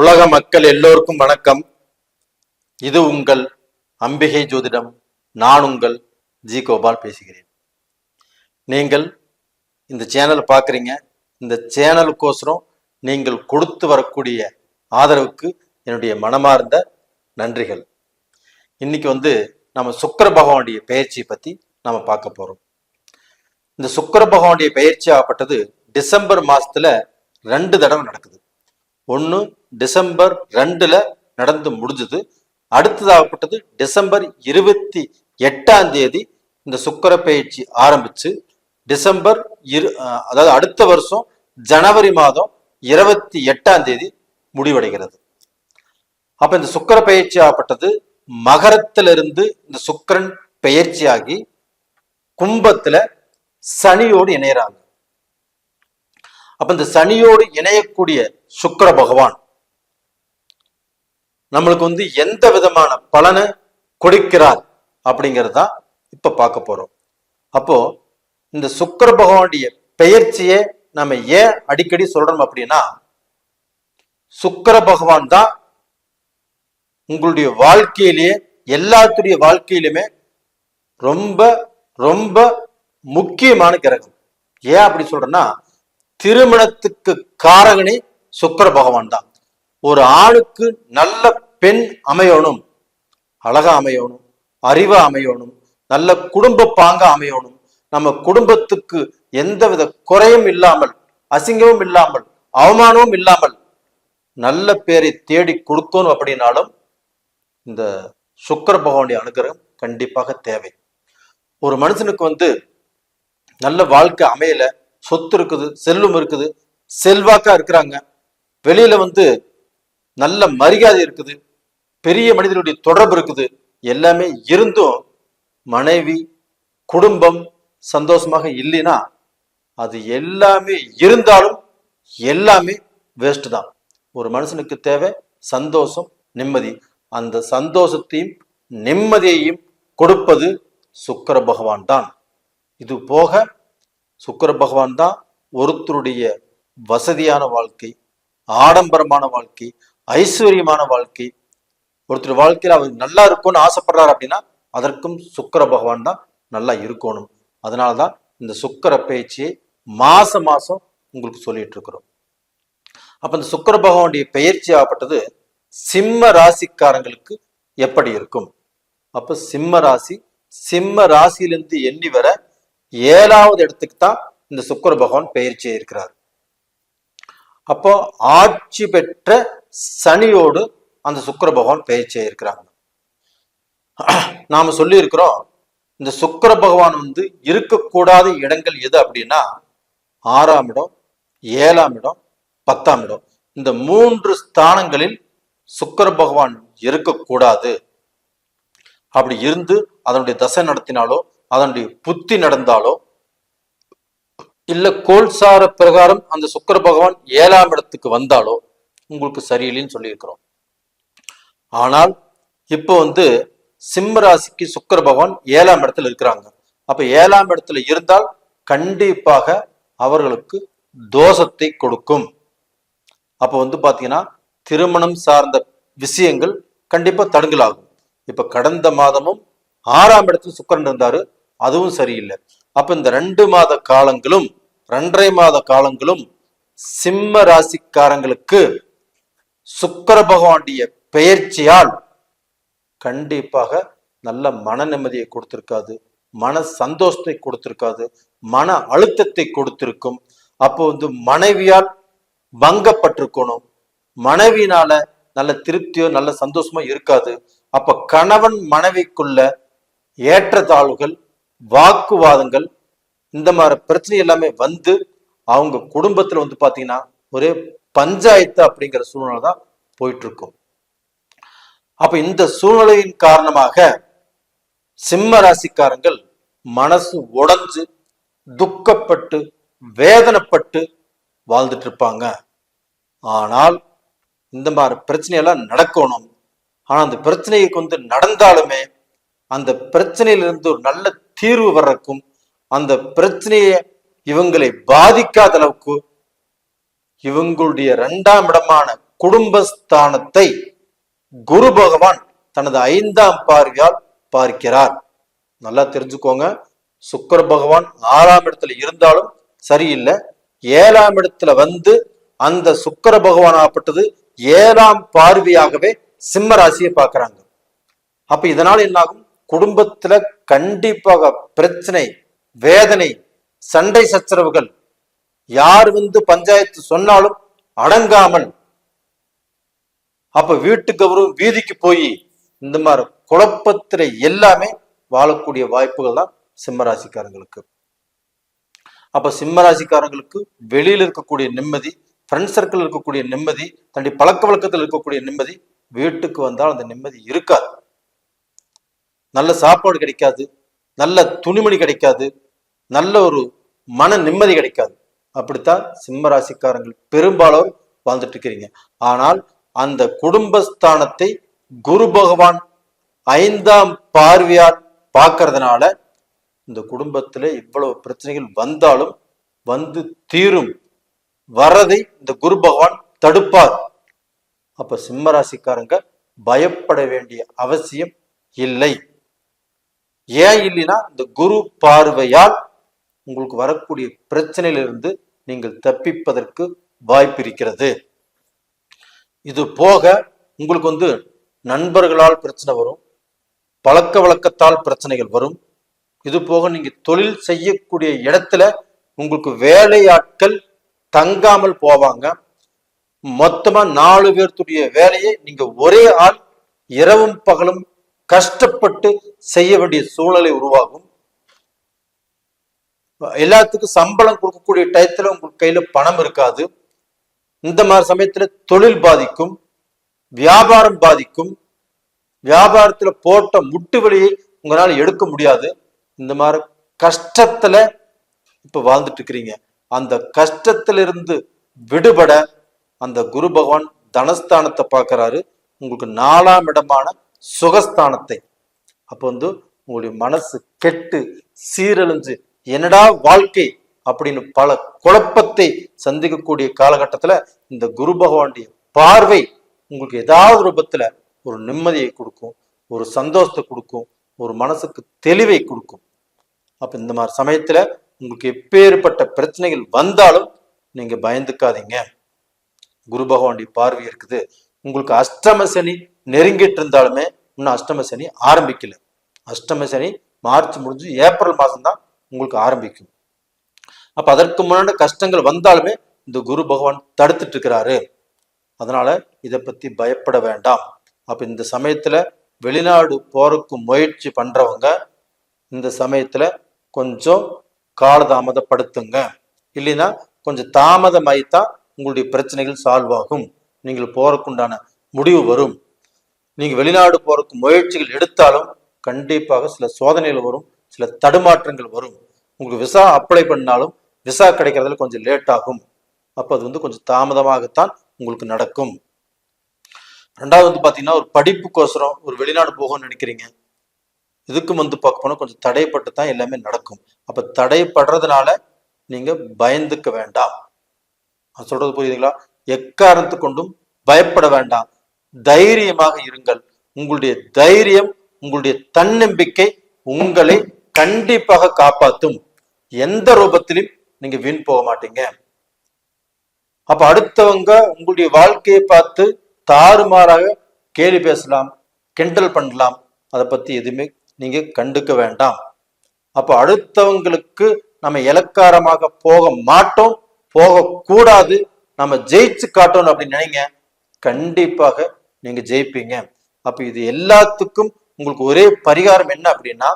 உலக மக்கள் எல்லோருக்கும் வணக்கம். இது உங்கள் அம்பிகை ஜோதிடம். நான் உங்கள் ஜி கோபால் பேசுகிறேன். நீங்கள் இந்த சேனலை பார்க்குறீங்க. இந்த சேனலுக்கோசரம் நீங்கள் கொடுத்து வரக்கூடிய ஆதரவுக்கு என்னுடைய மனமார்ந்த நன்றிகள். இன்னைக்கு வந்து நம்ம சுக்கர பகவானுடைய பயிற்சியை பற்றி நம்ம பார்க்க போகிறோம் இந்த சுக்கர பகவானுடைய பயிற்சி ஆகப்பட்டது டிசம்பர் மாதத்தில் ரெண்டு தடவை நடக்குது. ஒன்று டிசம்பர் ரெண்டுல நடந்து முடிஞ்சது. அடுத்ததாகப்பட்டது டிசம்பர் இருபத்தி எட்டாம் தேதி இந்த சுக்கர பயிற்சி ஆரம்பிச்சு. டிசம்பர் இரு அதாவது அடுத்த வருஷம் ஜனவரி மாதம் இருபத்தி எட்டாம் தேதி முடிவடைகிறது. அப்ப இந்த சுக்கர பயிற்சி ஆகப்பட்டது. மகரத்திலிருந்து இந்த சுக்கிரன் பெயர்ச்சியாகி கும்பத்துல சனியோடு இணையறாங்க. அப்ப இந்த சனியோடு இணையக்கூடிய சுக்கர பகவான் நம்மளுக்கு வந்து எந்த விதமான பலனை கொடுக்கிறார் அப்படிங்கிறது இப்ப பார்க்க போறோம். அப்போ இந்த சுக்கிர பகவானுடைய பெயர்ச்சியை நம்ம ஏன் அடிக்கடி சொல்றோம் அப்படின்னா சுக்கிர பகவான் தான் உங்களுடைய வாழ்க்கையிலேயே எல்லாத்துடைய வாழ்க்கையிலுமே ரொம்ப ரொம்ப முக்கியமான கிரகம். ஏன் அப்படி சொல்றேன்னா திருமணத்துக்கு காரகனே சுக்கர பகவான் தான். ஒரு ஆணுக்கு நல்ல பெண் அமையணும் அழகா அமையணும் அறிவா அமையணும் நல்ல குடும்ப பாங்க அமையணும் நம்ம குடும்பத்துக்கு எந்தவித குறையும் இல்லாமல் அசிங்கமும் இல்லாமல் அவமானமும் இல்லாமல் நல்ல பேரை தேடி கொடுக்கணும் அப்படின்னாலும் இந்த சுக்கர பகவானுடைய அனுகிரகம் கண்டிப்பாக தேவை. ஒரு மனுஷனுக்கு வந்து நல்ல வாழ்க்கை அமையல சொத்து இருக்குது செல்வம் இருக்குது செல்வாக்கா இருக்கிறாங்க. வெளியில வந்து நல்ல மரியாதை இருக்குது பெரிய மனிதனுடைய தொடர்பு இருக்குது. எல்லாமே இருந்தும் மனைவி குடும்பம் சந்தோஷமாக இல்லைன்னா அது எல்லாமே இருந்தாலும் எல்லாமே வேஸ்ட் தான். ஒரு மனுஷனுக்கு தேவை சந்தோஷம் நிம்மதி. அந்த சந்தோஷத்தையும் நிம்மதியையும் கொடுப்பது சுக்கர பகவான் தான். இது போக சுக்கர பகவான் தான் ஒருத்தருடைய வசதியான வாழ்க்கை ஆடம்பரமான வாழ்க்கை ஐஸ்வர்யமான வாழ்க்கை. ஒருத்தர் வாழ்க்கையில் அவர் நல்லா இருக்கும்னு ஆசைப்படுறாரு அப்படின்னா அதற்கும் சுக்கர பகவான் தான் நல்லா இருக்கணும். அதனால தான் இந்த சுக்கர பேச்சியை மாச மாசம் உங்களுக்கு சொல்லிட்டு இருக்கிறோம். அப்ப இந்த சுக்கிர பகவானுடைய பெயர்ச்சி ஆகப்பட்டது சிம்ம ராசிக்காரங்களுக்கு எப்படி இருக்கும்? அப்ப சிம்ம ராசி சிம்ம ராசியிலிருந்து எண்ணி வர ஏழாவது இடத்துக்கு தான் இந்த சுக்கர பகவான் பயிற்சி இருக்கிறார். அப்போ ஆட்சி பெற்ற சனியோடு அந்த சுக்கர பகவான் பயிற்சி இருக்கிறாங்க. நாம சொல்லி இருக்கிறோம் இந்த சுக்கிர பகவான் வந்து இருக்கக்கூடாத இடங்கள் எது அப்படின்னா ஆறாம் இடம் ஏழாம் இடம் பத்தாம் இடம். இந்த மூன்று ஸ்தானங்களில் சுக்கர பகவான் இருக்கக்கூடாது. அப்படி இருந்து அதனுடைய தசை நடத்தினாலோ அதனுடைய புத்தி நடந்தாலோ இல்ல கோல்சார பிரகாரம் அந்த சுக்கர பகவான் ஏழாம் இடத்துக்கு வந்தாலோ உங்களுக்கு சரியில்லைன்னு சொல்லியிருக்கிறோம். ஆனால் இப்போ வந்து சிம்ம ராசிக்கு பகவான் ஏழாம் இடத்துல இருக்கிறாங்க. அப்ப ஏழாம் இடத்துல இருந்தால் கண்டிப்பாக அவர்களுக்கு தோஷத்தை கொடுக்கும். அப்ப வந்து பாத்தீங்கன்னா திருமணம் சார்ந்த விஷயங்கள் கண்டிப்பா தடுங்கலாகும். இப்ப கடந்த மாதமும் ஆறாம் இடத்துல சுக்கரன் இருந்தாரு. அதுவும் சரியில்லை. அப்ப இந்த ரெண்டு மாத காலங்களும் ரெண்டரை மாத காலங்களும் சிம்ம ராசிக்காரங்களுக்கு சுக்கர பகவானுடைய பெயர்ச்சியால் கண்டிப்பாக நல்ல மன நிம்மதியை கொடுத்திருக்காது மன சந்தோஷத்தை கொடுத்திருக்காது மன அழுத்தத்தை கொடுத்திருக்கும். அப்போ வந்து மனைவியால் பங்கப்பட்டிருக்கணும் மனைவினால நல்ல திருப்தியோ நல்ல சந்தோஷமோ இருக்காது. அப்ப கணவன் மனைவிக்குள்ள ஏற்றத்தாழ்வுகள் வாக்குவாதங்கள் இந்த மாதிரி பிரச்சனை எல்லாமே வந்து அவங்க குடும்பத்துல வந்து பாத்தீங்கன்னா ஒரே பஞ்சாயத்து அப்படிங்கிற சூழ்நிலை தான் போயிட்டு இருக்கும் அப்ப இந்த சூழ்நிலையின் காரணமாக சிம்ம ராசிக்காரங்கள் மனசு உடைஞ்சு துக்கப்பட்டு வேதனைப்பட்டு வாழ்ந்துட்டு இருப்பாங்க ஆனால் இந்த மாதிரி பிரச்சனையெல்லாம் நடக்கணும். ஆனா அந்த பிரச்சனைக்கு வந்து நடந்தாலுமே அந்த பிரச்சனையிலிருந்து ஒரு நல்ல தீர்வு வர்றதுக்கும் அந்த பிரச்சனையை இவங்களை பாதிக்காத அளவுக்கு இவங்களுடைய இரண்டாம் இடமான குடும்பஸ்தானத்தை குரு பகவான் தனது ஐந்தாம் பார்வையால் பார்க்கிறார். நல்லா தெரிஞ்சுக்கோங்க. சுக்கர பகவான் ஆறாம் இடத்துல இருந்தாலும் சரியில்லை. ஏழாம் இடத்துல வந்து அந்த சுக்கர பகவான் ஆப்பட்டது ஏழாம் பார்வையாகவே சிம்ம ராசியை பார்க்கறாங்க. அப்ப இதனால என்னாகும்? குடும்பத்துல கண்டிப்பாக பிரச்சனை வேதனை சண்டை சச்சரவுகள் யார் வந்து பஞ்சாயத்து சொன்னாலும் அடங்காமல் அப்ப வீட்டுக்கு அவரும் வீதிக்கு போய் இந்த மாதிரி குழப்பத்துல எல்லாமே வாழக்கூடிய வாய்ப்புகள் தான் சிம்மராசிக்காரங்களுக்கு. அப்ப சிம்மராசிக்காரங்களுக்கு வெளியில இருக்கக்கூடிய நிம்மதி ஃப்ரெண்ட் சர்க்கிள் இருக்கக்கூடிய நிம்மதி தன்னுடைய பழக்க வழக்கத்தில் இருக்கக்கூடிய நிம்மதி வீட்டுக்கு வந்தால் அந்த நிம்மதி இருக்காது. நல்ல சாப்பாடு கிடைக்காது நல்ல துணிமணி கிடைக்காது நல்ல ஒரு மன நிம்மதி கிடைக்காது. அப்படித்தான் சிம்ம ராசிக்காரங்கள் பெரும்பாலோர் வாழ்ந்துட்டு இருக்கிறீங்க ஆனால் அந்த குடும்பஸ்தானத்தை குரு பகவான் ஐந்தாம் பார்வையால் பார்க்கறதுனால இந்த குடும்பத்தில் இவ்வளவு பிரச்சனைகள் வந்தாலும் வந்து தீரும். வரதை இந்த குரு பகவான் தடுப்பார். அப்ப சிம்மராசிக்காரங்க பயப்பட வேண்டிய அவசியம் இல்லை. ஏன் இல்லைன்னா இந்த குரு பார்வையால் உங்களுக்கு வரக்கூடிய பிரச்சனையிலிருந்து நீங்கள் தப்பிப்பதற்கு வாய்ப்பு இருக்கிறது. இது போக உங்களுக்கு வந்து நண்பர்களால் பிரச்சனை வரும் பழக்க வழக்கத்தால் பிரச்சனைகள் வரும். இது போக நீங்க தொழில் செய்யக்கூடிய இடத்துல உங்களுக்கு வேலையாட்கள் தங்காமல் போவாங்க. மொத்தமா நாலு பேர்த்துடைய வேலையை நீங்க ஒரே ஆள் இரவும் பகலும் கஷ்டப்பட்டு செய்ய வேண்டிய சூழலை உருவாகும் எல்லாத்துக்கும் சம்பளம் கொடுக்கக்கூடிய டயத்துல உங்களுக்கு கையில பணம் இருக்காது. இந்த மாதிரி சமயத்துல தொழில் பாதிக்கும் வியாபாரம் பாதிக்கும். வியாபாரத்துல போட்ட முட்டு வலியை உங்களால எடுக்க முடியாது. இந்த மாதிரி கஷ்டத்துல இப்ப வாழ்ந்துட்டு இருக்கிறீங்க. அந்த கஷ்டத்திலிருந்து விடுபட அந்த குரு பகவான் தனஸ்தானத்தை பார்க்கிறாரு. உங்களுக்கு நாலாம் இடமான சுகஸ்தானத்தை. அப்போ வந்து உங்களுடைய மனசு கெட்டு சீரழிஞ்சு என்னடா வாழ்க்கை அப்படின்னு பல குழப்பத்தை சந்திக்கக்கூடிய காலகட்டத்துல இந்த குரு பகவானுடைய பார்வை உங்களுக்கு ஏதாவது ரூபத்துல ஒரு நிம்மதியை கொடுக்கும் ஒரு சந்தோஷத்தை கொடுக்கும் ஒரு மனசுக்கு தெளிவை கொடுக்கும். அப்போ இந்த மாதிரி சமயத்துல உங்களுக்கு எப்பேற்பட்ட பிரச்சனைகள் வந்தாலும் நீங்க பயந்துக்காதீங்க. குரு பகவானுடைய பார்வை இருக்குது. உங்களுக்கு அஷ்டம சனி நெருங்கிட்டு இருந்தாலுமே இன்னும் அஷ்டம சனி ஆரம்பிக்கல. அஷ்டம சனி மார்ச் முடிஞ்சு ஏப்ரல் மாதம்தான் உங்களுக்கு ஆரம்பிக்கும். அப்ப அதற்கு முன்னாடி கஷ்டங்கள் வந்தாலுமே இந்த குரு பகவான் தடுத்துட்டு இருக்கிறாரு அதனால இதை பத்தி பயப்பட வேண்டாம். அப்ப இந்த சமயத்துல வெளிநாடு போறதுக்கு முயற்சி பண்றவங்க இந்த சமயத்துல கொஞ்சம் காலதாமதப்படுத்துங்க. இல்லைன்னா கொஞ்சம் தாமதமாய்த்தான் உங்களுடைய பிரச்சனைகள் சால்வ் ஆகும். நீங்கள் போறக்குண்டான முடிவு வரும். நீங்க வெளிநாடு போறதுக்கு முயற்சிகள் எடுத்தாலும் கண்டிப்பாக சில சோதனைகள் வரும் சில தடுமாற்றங்கள் வரும். உங்களுக்கு விசா அப்ளை பண்ணாலும் விசா கிடைக்கிறதுல கொஞ்சம் லேட் ஆகும். அப்போ அது வந்து கொஞ்சம் தாமதமாகத்தான் உங்களுக்கு நடக்கும். ரெண்டாவது வந்து பார்த்தீங்கன்னா ஒரு படிப்புக்கோசரம் ஒரு வெளிநாடு போகணும்னு நினைக்கிறீங்க. இதுக்கும் வந்து பார்க்க போனால் கொஞ்சம் தடைப்பட்டு தான் எல்லாமே நடக்கும். அப்போ தடைப்படுறதுனால நீங்க பயந்துக்க வேண்டாம். நான் சொல்றது புரியுதுங்களா? எக்காரணத்து கொண்டும் பயப்பட வேண்டாம். தைரியமாக இருங்கள். உங்களுடைய தைரியம் உங்களுடைய தன்னம்பிக்கை உங்களை கண்டிப்பாக காப்பாற்றும். எந்த ரூபத்திலும் நீங்க வீண் போக மாட்டீங்க. அப்ப அடுத்தவங்க உங்களுடைய வாழ்க்கையை பார்த்து தாறுமாறாக கேலி பேசலாம் கிண்டல் பண்ணலாம். அதை பத்தி எதுவுமே நீங்க கண்டுக்க வேண்டாம். அப்ப அடுத்தவங்களுக்கு நம்ம இலக்காரமாக போக மாட்டோம் போக கூடாது நம்ம ஜெயிச்சு காட்டணும் அப்படின்னு நினைங்க. கண்டிப்பாக நீங்க ஜெயிப்பீங்க. அப்ப இது எல்லாத்துக்கும் உங்களுக்கு ஒரே பரிகாரம் என்ன அப்படின்னா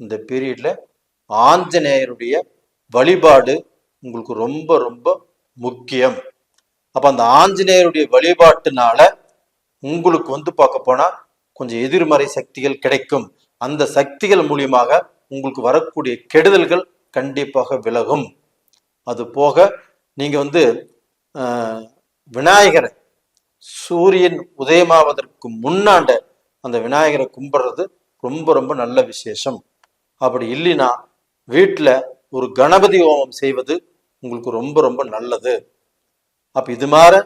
இந்த பீரியட்ல ஆஞ்சநேயருடைய வழிபாடு உங்களுக்கு ரொம்ப ரொம்ப முக்கியம். அப்ப அந்த ஆஞ்சநேயருடைய வழிபாட்டுனால உங்களுக்கு வந்து பார்க்க போனா கொஞ்சம் எதிர்மறை சக்திகள் கிடைக்கும். அந்த சக்திகள் மூலியமாக உங்களுக்கு வரக்கூடிய கெடுதல்கள் கண்டிப்பாக விலகும். அது போக நீங்க வந்து ஆஹ், விநாயகரை சூரியன் உதயமாவதற்கு முன்னாண்ட அந்த விநாயகரை கும்பிடுறது ரொம்ப ரொம்ப நல்ல விசேஷம். அப்படி இல்லைன்னா வீட்டில் ஒரு கணபதி ஹோமம் செய்வது உங்களுக்கு ரொம்ப ரொம்ப நல்லது. அப்ப இது மாதிரி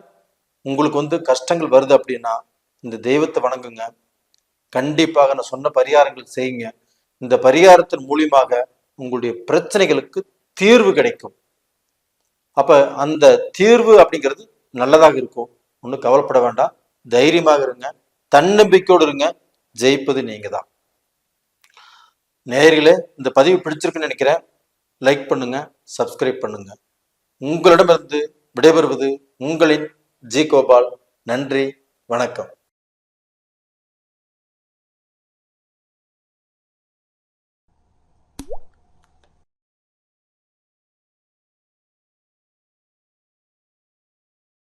உங்களுக்கு வந்து கஷ்டங்கள் வருது அப்படின்னா இந்த தெய்வத்தை வணங்குங்க. கண்டிப்பாக நான் சொன்ன பரிகாரங்கள் செய்யுங்க. இந்த பரிகாரத்தின் மூலியமாக உங்களுடைய பிரச்சனைகளுக்கு தீர்வு கிடைக்கும். அப்ப அந்த தீர்வு அப்படிங்கிறது நல்லதாக இருக்கும். ஒன்றும் கவலைப்பட வேண்டாம். தைரியமாக இருங்க. தன்னம்பிக்கையோடு இருங்க. ஜெயிப்பது நீங்க தான் நேர்களே இந்த பதிவு பிடிச்சிருக்குன்னு நினைக்கிறேன். லைக் பண்ணுங்க சப்ஸ்கிரைப் பண்ணுங்க. உங்களிடமிருந்து விடைபெறுவது உங்களின் ஜி கோபால். நன்றி வணக்கம்.